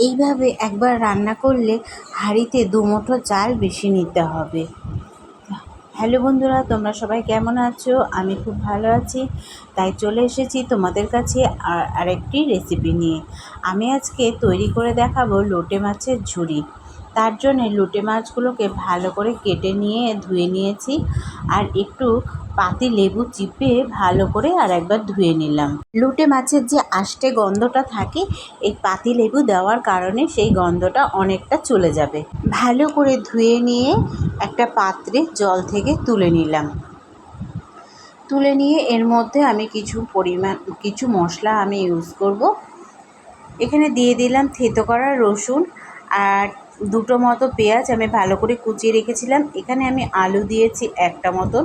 এইভাবে একবার রান্না করলে হাঁড়িতে দুমুঠো চাল বেশি নিতে হবে। হ্যালো বন্ধুরা, তোমরা সবাই কেমন আছো? আমি খুব ভালো আছি। তাই চলে এসেছি তোমাদের কাছে আর আরেকটি রেসিপি নিয়ে। আমি আজকে তৈরি করে দেখাবো লোটে মাছের ঝুড়ি। তার জন্যে লোটে মাছগুলোকে ভালো করে কেটে নিয়ে ধুয়ে নিয়েছি। আর একটু পাতি লেবু চিপে ভালো করে আর একবার ধুয়ে নিলাম। লোটে মাছের যে আষ্টে গন্ধটা থাকে, এই পাতি লেবু দেওয়ার কারণে সেই গন্ধটা অনেকটা চলে যাবে। ভালো করে ধুয়ে নিয়ে একটা পাত্রে জল থেকে তুলে নিলাম। তুলে নিয়ে এর মধ্যে আমি কিছু পরিমাণ, কিছু মশলা আমি ইউজ করব। এখানে দিয়ে দিলাম থেতো করা রসুন আর দুটো মতো পেঁয়াজ আমি ভালো করে কুচিয়ে রেখেছিলাম। এখানে আমি আলু দিয়েছি একটা মতন।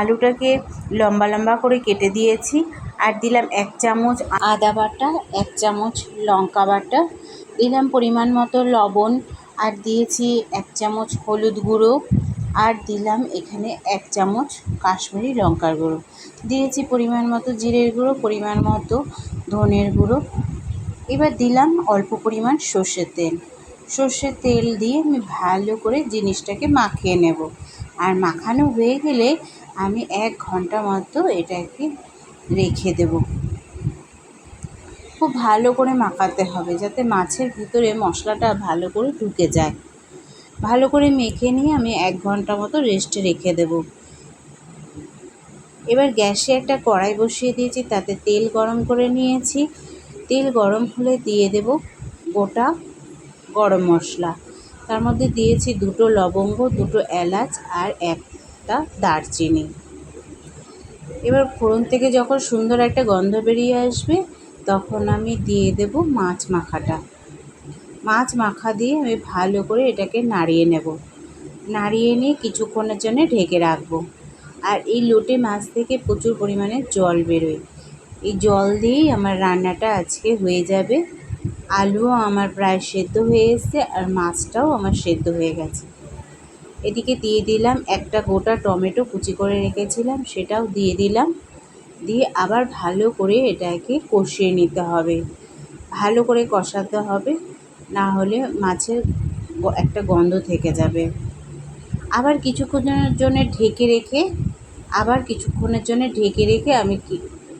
আলুটাকে লম্বা লম্বা করে কেটে দিয়েছি আর দিলাম এক চামচ আদা বাটা, এক চামচ লঙ্কা বাটা, দিলাম পরিমাণ মতো লবণ আর দিয়েছি এক চামচ হলুদ গুঁড়ো আর দিলাম এখানে এক চামচ কাশ্মীরি লঙ্কার গুঁড়ো। দিয়েছি পরিমাণ মতো জিরের গুঁড়ো, পরিমাণ মতো ধনের গুঁড়ো। এবার দিলাম অল্প পরিমাণ সর্ষের তেল। সর্ষের তেল দিয়ে আমি ভালো করে জিনিসটাকে মাখিয়ে নেব। আর মাখানো হয়ে গেলে আমি এক ঘণ্টা মতো এটাকে রেখে দেব। খুব ভালো করে মাখাতে হবে যাতে মাছের ভিতরে মশলাটা ভালো করে ঢুকে যায়। ভালো করে মেখে নিয়ে আমি এক ঘণ্টা মতো রেস্টে রেখে দেব। এবার গ্যাসে একটা কড়াই বসিয়ে দিয়েছি, তাতে তেল গরম করে নিয়েছি। তেল গরম হলে দিয়ে দেব গোটা গরম মশলা। তার মধ্যে দিয়েছি দুটো লবঙ্গ, দুটো এলাচ আর একটা দারচিনি। এবার ফোড়ন থেকে যখন সুন্দর একটা গন্ধ বেরিয়ে আসবে, তখন আমি দিয়ে দেব মাছ মাখাটা। মাছ মাখা দিয়ে আমি ভালো করে এটাকে নাড়িয়ে নেব। নাড়িয়ে নিয়ে কিছুক্ষণের জন্য ঢেকে রাখব। আর এই লোটে মাছ থেকে প্রচুর পরিমাণে জল বেরোয়। এই জল দিয়েই আমার রান্নাটা আজকে হয়ে যাবে। আলুও আমার প্রায় সেদ্ধ হয়ে এসছে আর মাছটাও আমার সেদ্ধ হয়ে গেছে। এদিকে দিয়ে দিলাম একটা গোটা টমেটো কুচি করে রেখেছিলাম, সেটাও দিয়ে দিলাম। দিয়ে আবার ভালো করে এটাকে কষিয়ে নিতে হবে। ভালো করে কষাতে হবে, না হলে মাছের একটা গন্ধ থেকে যাবে। আবার কিছুক্ষণের জন্য ঢেকে রেখে, আবার কিছুক্ষণের জন্য ঢেকে রেখে আমি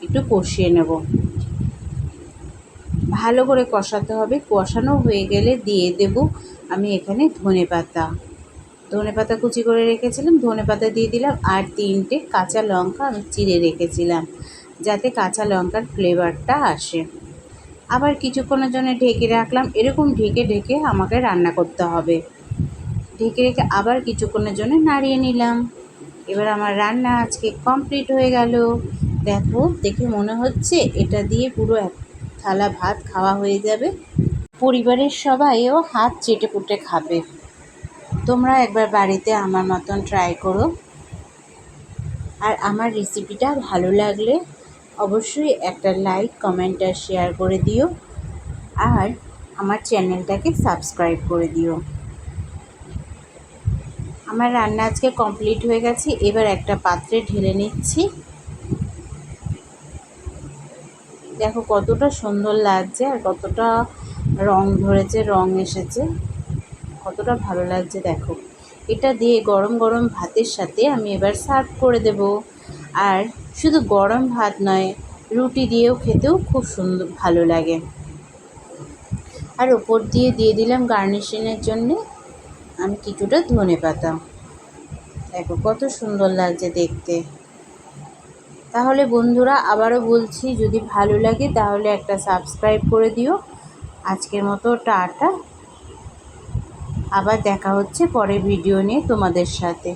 একটু কষিয়ে নেব। ভালো করে কষাতে হবে। কষানো হয়ে গেলে দিয়ে দেব আমি এখানে ধনে পাতা। ধনে পাতা কুচি করে রেখেছিলাম, ধনে পাতা দিয়ে দিলাম আর তিনটে কাঁচা লঙ্কা আমি চিড়ে রেখেছিলাম, যাতে কাঁচা লঙ্কার ফ্লেভারটা আসে। আবার কিছুক্ষণের জন্য ঢেকে রাখলাম, এরকম ঢেকে ঢেকে আমাকে রান্না করতে হবে। ঢেকে রেখে আবার কিছুক্ষণের জন্য নাড়িয়ে নিলাম। এবার আমার রান্না আজকে কমপ্লিট হয়ে গেল। দেখো, দেখে মনে হচ্ছে এটা দিয়ে পুরো এক থালা ভাত খাওয়া হয়ে যাবে। পরিবারের সবাইও হাত চেটে পুটে খাবে। তোমরা একবার বাড়িতে আমার মতন ট্রাই করো। আর আমার রেসিপিটা ভালো লাগলে অবশ্যই একটা লাইক কমেন্ট আর শেয়ার করে দিও। আর আমার চ্যানেলটাকে সাবস্ক্রাইব করে দিও। আমার রান্না আজকে কমপ্লিট হয়ে গেছে। এবার একটা পাত্রে ঢেলে নিচ্ছি। দেখো কতটা সুন্দর লাগছে আর কতটা রং ধরেছে, রং এসেছে। কতটা ভালো লাগছে, দেখো। এটা দিয়ে গরম গরম ভাতের সাথে আমি এবার সার্ভ করে দেব। আর শুধু গরম ভাত নয়, রুটি দিয়েও খেতেও খুব সুন্দর, ভালো লাগে। আর ওপর দিয়ে দিয়ে দিলাম গার্নিশিংয়ের জন্যে আমি কিছুটা ধনে পাতা দেখো কত সুন্দর লাগছে দেখতে। তাহলে বন্ধুরা আবারও বলছি, যদি ভালো লাগে তাহলে একটা সাবস্ক্রাইব করে দিও। আজকের মতো টাটা। আবার দেখা হচ্ছে পরে ভিডিও নিয়ে তোমাদের সাথে।